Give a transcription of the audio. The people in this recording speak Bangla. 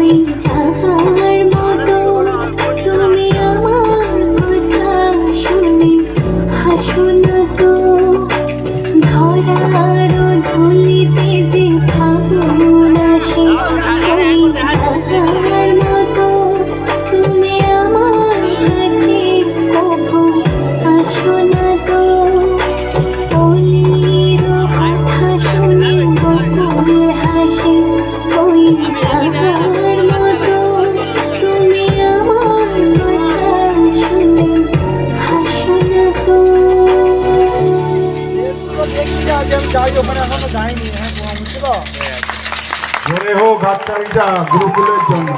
doing the job. ওখানে এখনও যায়নি হ্যাঁ বুঝছিল মনে হোক হাততালিটা গুরুকুলের জন্য।